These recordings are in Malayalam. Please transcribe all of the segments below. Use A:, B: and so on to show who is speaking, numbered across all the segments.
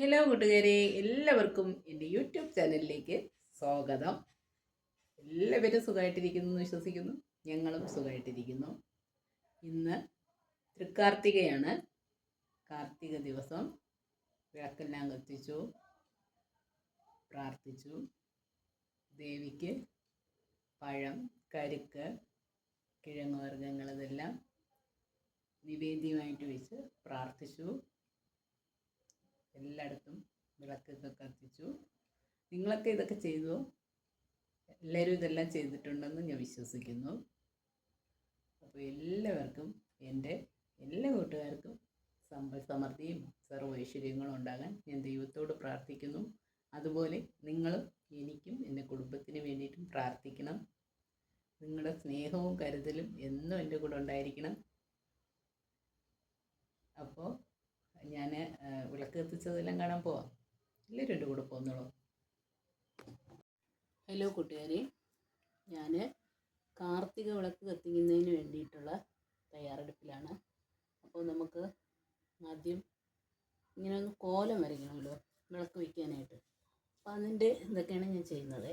A: ഹലോ കൂട്ടുകാരെ. എല്ലാവർക്കും എന്റെ യൂട്യൂബ് ചാനലിലേക്ക് സ്വാഗതം. എല്ലാവരും സുഖമായിട്ടിരിക്കുന്നു എന്ന് വിശ്വസിക്കുന്നു. ഞങ്ങളും സുഖമായിട്ടിരിക്കുന്നു. ഇന്ന് തൃക്കാർത്തികയാണ്. കാർത്തിക ദിവസം. വിളക്കെല്ലാം കത്തിച്ചു. പ്രാർത്ഥിച്ചു. ദേവിക്ക് പഴം കരുക്ക് കിഴങ്ങ് വർഗങ്ങൾ ഇതെല്ലാം നിവേദ്യമായിട്ട് വെച്ച് പ്രാർത്ഥിച്ചു. എല്ലായിടത്തും വിളക്കൊക്കെ കത്തിച്ചു. നിങ്ങളൊക്കെ ഇതൊക്കെ ചെയ്തു? എല്ലാവരും ഇതെല്ലാം ചെയ്തിട്ടുണ്ടെന്ന് ഞാൻ വിശ്വസിക്കുന്നു. അപ്പോൾ എല്ലാവർക്കും എന്റെ എല്ലാ കൂട്ടുകാർക്കും സമ്പൽ സമൃദ്ധിയും സർവൈശ്വര്യങ്ങളും ഉണ്ടാകാൻ ഞാൻ ദൈവത്തോട് പ്രാർത്ഥിക്കുന്നു. അതുപോലെ നിങ്ങളും എനിക്കും എന്റെ കുടുംബത്തിന് വേണ്ടിയിട്ടും പ്രാർത്ഥിക്കണം. നിങ്ങളുടെ സ്നേഹവും കരുതലും എന്നും എന്റെ കൂടെ ഉണ്ടായിരിക്കണം. അപ്പോൾ ഞാൻ വിളക്ക് കത്തിച്ചതെല്ലാം കാണാൻ പോവാം. എല്ലാവരും എന്റെ കൂടെ പോന്നോളൂ. ഹലോ കൂട്ടുകാരെ. ഞാൻ കാർത്തിക വിളക്ക് കത്തിക്കുന്നതിന് വേണ്ടിയിട്ടുള്ള തയ്യാറെടുപ്പിലാണ്. അപ്പോൾ നമുക്ക് ആദ്യം ഇങ്ങനെ ഒന്ന് കോലം വരയ്ക്കണമല്ലോ വിളക്ക് വയ്ക്കാനായിട്ട്. അപ്പോൾ അതിന്റെ ഇതൊക്കെയാണ് ഞാൻ ചെയ്യുന്നത്.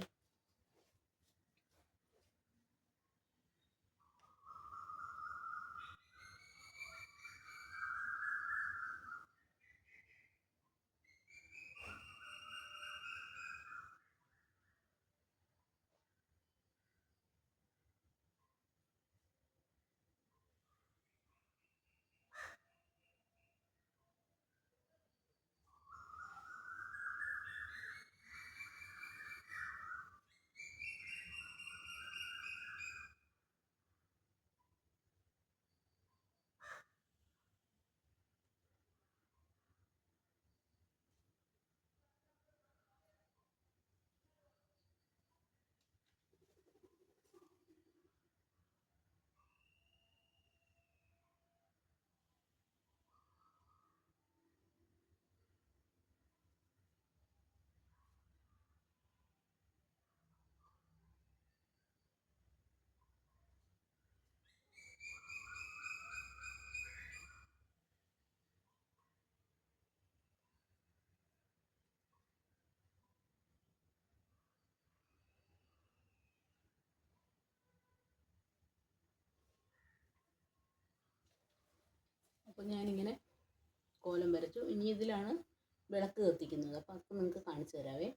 A: അപ്പോൾ ഞാനിങ്ങനെ കോലം വരച്ചു. ഇനി ഇതിലാണ് വിളക്ക് കത്തിക്കുന്നത്. അപ്പോൾ അത് നിങ്ങൾക്ക് കാണിച്ചു തരാവേ.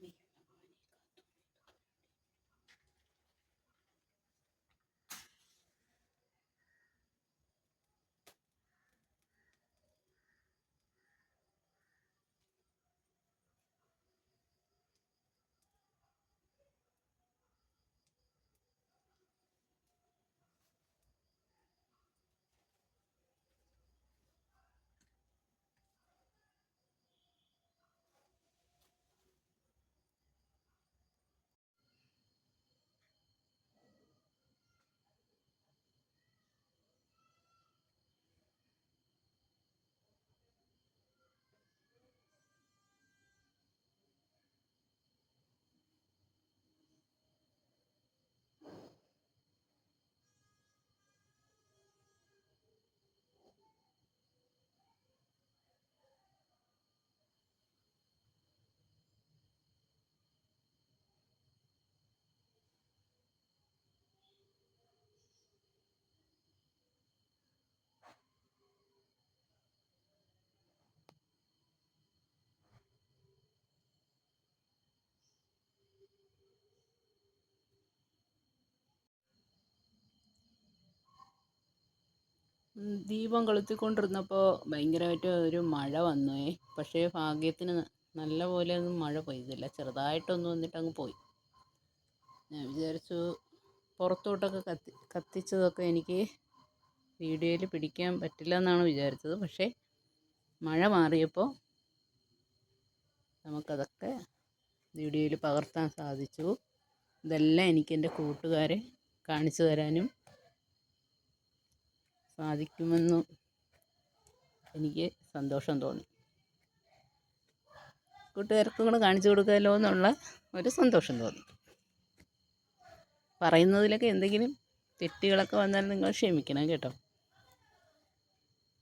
A: me. ദീപം കൊളുത്തിക്കൊണ്ടിരുന്നപ്പോൾ ഭയങ്കരമായിട്ട് ഒരു മഴ വന്നു. പക്ഷേ ഭാഗ്യത്തിന് നല്ല പോലെ ഒന്നും മഴ പെയ്തില്ല. ചെറുതായിട്ടൊന്ന് വന്നിട്ട് അങ്ങ് പോയി. ഞാൻ വിചാരിച്ചു പുറത്തോട്ടൊക്കെ കത്തി കത്തിച്ചതൊക്കെ എനിക്ക് വീഡിയോയിൽ പിടിക്കാൻ പറ്റില്ല എന്നാണ് വിചാരിച്ചത്. പക്ഷേ മഴ മാറിയപ്പോൾ നമുക്കതൊക്കെ വീഡിയോയിൽ പകർത്താൻ സാധിച്ചു. ഇതെല്ലാം എനിക്ക് എന്റെ കൂട്ടുകാരെ കാണിച്ചു തരാനും സാധിക്കുമെന്ന് എനിക്ക് സന്തോഷം തോന്നി. കൂട്ടുകാർക്കും കൂടെ കാണിച്ചു കൊടുക്കാമല്ലോ എന്നുള്ള ഒരു സന്തോഷം തോന്നി. പറയുന്നതിലൊക്കെ എന്തെങ്കിലും തെറ്റുകളൊക്കെ വന്നാൽ നിങ്ങൾ ക്ഷമിക്കണം കേട്ടോ.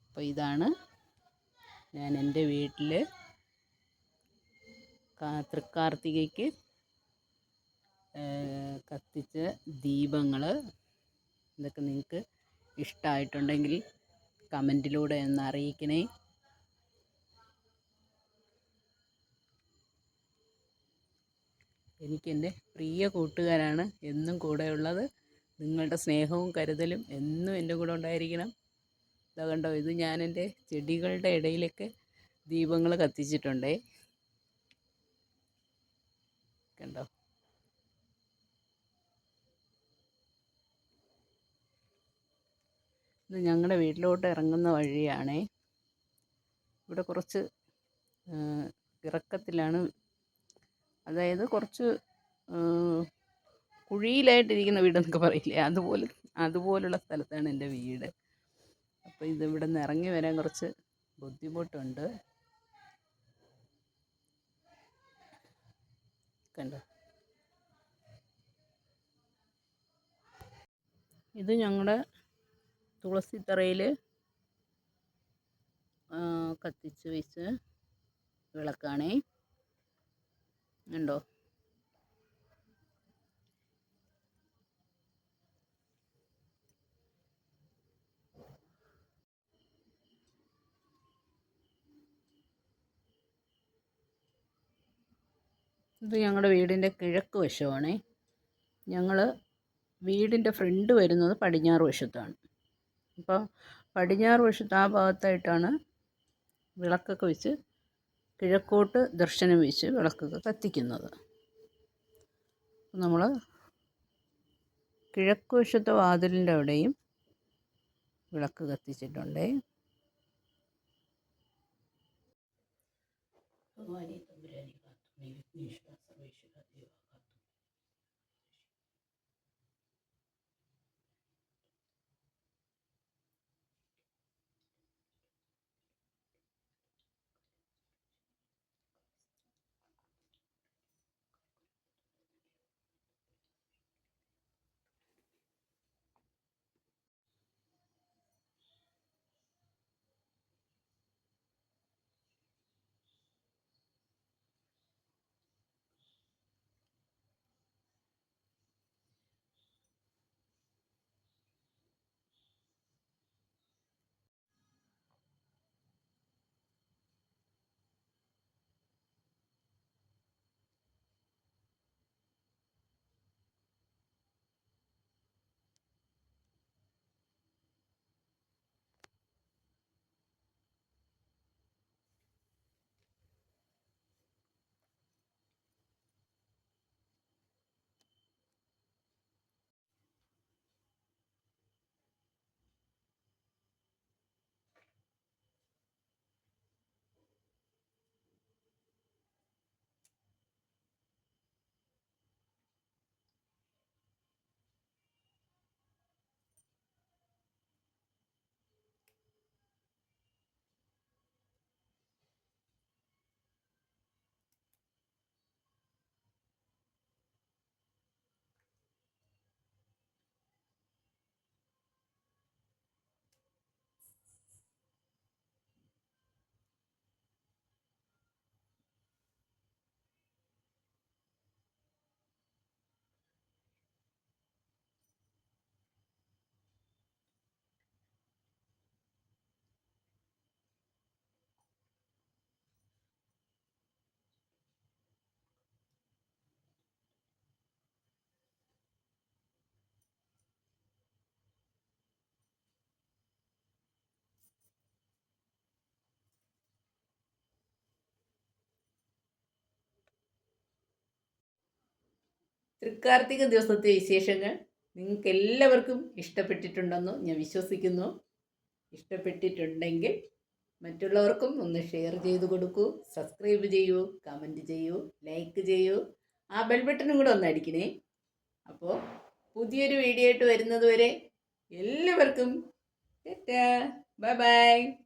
A: അപ്പോൾ ഇതാണ് ഞാൻ എന്റെ വീട്ടിൽ തൃക്കാർത്തികയ്ക്ക് കത്തിച്ച ദീപങ്ങൾ ഇതൊക്കെ നിങ്ങൾക്ക് ഇഷ്ടമായിട്ടുണ്ടെങ്കിൽ കമന്റിലൂടെ ഒന്ന് അറിയിക്കണേ. എനിക്കെന്റെ പ്രിയ കൂട്ടുകാരാണ് എന്നും കൂടെയുള്ളത്. നിങ്ങളുടെ സ്നേഹവും കരുതലും എന്നും എന്റെ കൂടെ ഉണ്ടായിരിക്കണം. ഇതാ കണ്ടോ ഇത് ഞാൻ എന്റെ ചെടികളുടെ ഇടയിലൊക്കെ ദീപങ്ങൾ കത്തിച്ചിട്ടുണ്ടേ. കണ്ടോ? ഇത് ഞങ്ങളുടെ വീട്ടിലോട്ട് ഇറങ്ങുന്ന വഴിയാണേ. ഇവിടെ കുറച്ച് ഇറക്കത്തിലാണ്. അതായത് കുറച്ച് കുഴിയിലായിട്ടിരിക്കുന്ന വീടെന്നൊക്കെ പറയില്ലേ? അതുപോലെ അതുപോലുള്ള സ്ഥലത്താണ് എന്റെ വീട്. അപ്പോൾ ഇത് ഇവിടെ നിന്ന് ഇറങ്ങി വരാൻ കുറച്ച് ബുദ്ധിമുട്ടുണ്ട്. കണ്ടോ? ഇത് ഞങ്ങളുടെ തുളസിത്തറയിൽ കത്തിച്ച് വെച്ച് വിളക്കാണേ. ഉണ്ടോ ഇത് ഞങ്ങളുടെ വീടിന്റെ കിഴക്ക് വശമാണേ ഞങ്ങൾ വീടിന്റെ ഫ്രണ്ട് വരുന്നത് പടിഞ്ഞാറ് വശത്താണ്. അപ്പോൾ പടിഞ്ഞാറ് വശത്ത് ആ ഭാഗത്തായിട്ടാണ് വിളക്കൊക്കെ വെച്ച് കിഴക്കോട്ട് ദർശനം വെച്ച് വിളക്കൊക്കെ കത്തിക്കുന്നത്. നമ്മൾ കിഴക്ക് വശത്തെ വാതിലിന്റെ അവിടെയും വിളക്ക് കത്തിച്ചിട്ടുണ്ടേ. ഭഗവാനെ തൃക്കാർത്തിക ദിവസത്തെ വിശേഷങ്ങൾ നിങ്ങൾക്ക് എല്ലാവർക്കും ഇഷ്ടപ്പെട്ടിട്ടുണ്ടെന്ന് ഞാൻ വിശ്വസിക്കുന്നു. ഇഷ്ടപ്പെട്ടിട്ടുണ്ടെങ്കിൽ മറ്റുള്ളവർക്കും ഒന്ന് ഷെയർ ചെയ്ത് കൊടുക്കൂ സബ്സ്ക്രൈബ് ചെയ്യൂ കമന്റ് ചെയ്യൂ ലൈക്ക് ചെയ്യൂ. ആ ബെൽ ബട്ടണും കൂടെ ഒന്ന് അടിക്കണേ. അപ്പോൾ പുതിയൊരു വീഡിയോ ആയിട്ട് വരുന്നത് വരെ എല്ലാവർക്കും ബൈ ബൈ.